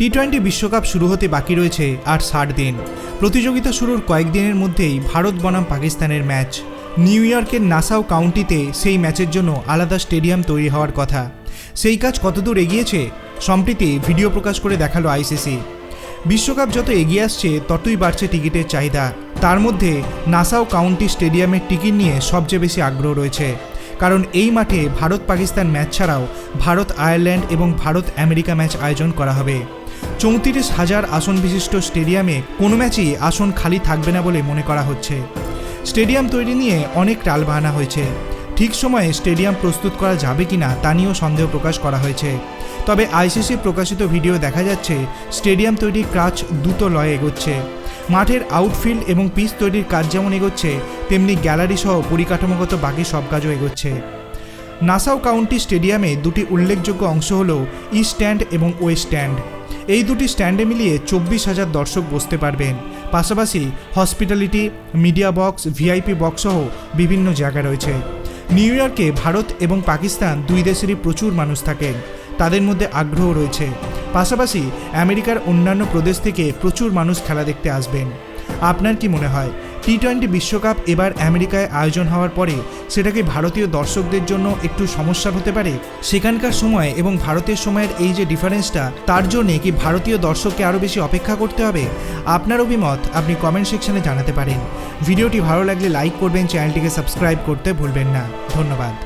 T twenty বিশ্বকাপ শুরু হতে বাকি রয়েছে আর ষাট দিন। প্রতিযোগিতা শুরুর কয়েকদিনের মধ্যেই ভারত বনাম পাকিস্তানের ম্যাচ। নিউ ইয়র্কের নাসাও কাউন্টিতে সেই ম্যাচের জন্য আলাদা স্টেডিয়াম তৈরি হওয়ার কথা। সেই কাজ কতদূর এগিয়েছে সম্প্রতি ভিডিও প্রকাশ করে দেখাল আইসিসি। বিশ্বকাপ যত এগিয়ে আসছে, ততই বাড়ছে টিকিটের চাহিদা। তার মধ্যে নাসাও কাউন্টি স্টেডিয়ামের টিকিট নিয়ে সবচেয়ে বেশি আগ্রহ রয়েছে। কারণ এই মাঠে ভারত পাকিস্তান ম্যাচ ছাড়াও ভারত আয়ারল্যান্ড এবং ভারত আমেরিকা ম্যাচ আয়োজন করা হবে। চৌত্রিশ হাজার আসন বিশিষ্ট স্টেডিয়ামে কোনো ম্যাচই আসন খালি থাকবে না বলে মনে করা হচ্ছে। স্টেডিয়াম তৈরি নিয়ে অনেক টালবাহানা হয়েছে। ঠিক সময়ে স্টেডিয়াম প্রস্তুত করা যাবে কিনা তা নিয়েও সন্দেহ প্রকাশ করা হয়েছে। তবে আইসিসি প্রকাশিত ভিডিও দেখা যাচ্ছে, স্টেডিয়াম তৈরির কাজ দ্রুত লয়ে এগোচ্ছে। মাঠের আউটফিল্ড এবং পিচ তৈরির কাজ যেমন এগোচ্ছে, তেমনি গ্যালারি সহ পরিকাঠামোগত বাকি সব কাজও এগোচ্ছে। নাসাও কাউন্টি স্টেডিয়ামে দুটি উল্লেখযোগ্য অংশ হল ইস্ট স্ট্যান্ড এবং ওয়েস্ট স্ট্যান্ড এই দুটি স্ট্যান্ডে মিলিয়ে চব্বিশ হাজার দর্শক বসতে পারবেন। পাশাপাশি hospitality, media box, VIP box সহ বিভিন্ন জায়গা রয়েছে। নিউ ইয়র্কে ভারত এবং পাকিস্তান দুই দেশেরই প্রচুর মানুষ থাকেন। তাদের মধ্যে আগ্রহ রয়েছে। পাশাপাশি আমেরিকার অন্যান্য প্রদেশ থেকে প্রচুর মানুষ খেলা দেখতে আসবেন। আপনার কি মনে হয়? টি টোয়েন্টি বিশ্বকাপ এবার আমেরিকায় আয়োজন হওয়ার পরে সেটা কি ভারতীয় দর্শকদের জন্য একটু সমস্যা হতে পারে। সেখানকার সময় এবং ভারতের সময়ের এই যে ডিফারেন্সটা, তার জন্যে কি ভারতীয় দর্শককে আরও বেশি অপেক্ষা করতে হবে? আপনার অভিমত আপনি কমেন্ট সেকশনে জানাতে পারেন। ভিডিওটি ভালো লাগলে লাইক করবেন, চ্যানেলটিকে সাবস্ক্রাইব করতে ভুলবেন না। ধন্যবাদ।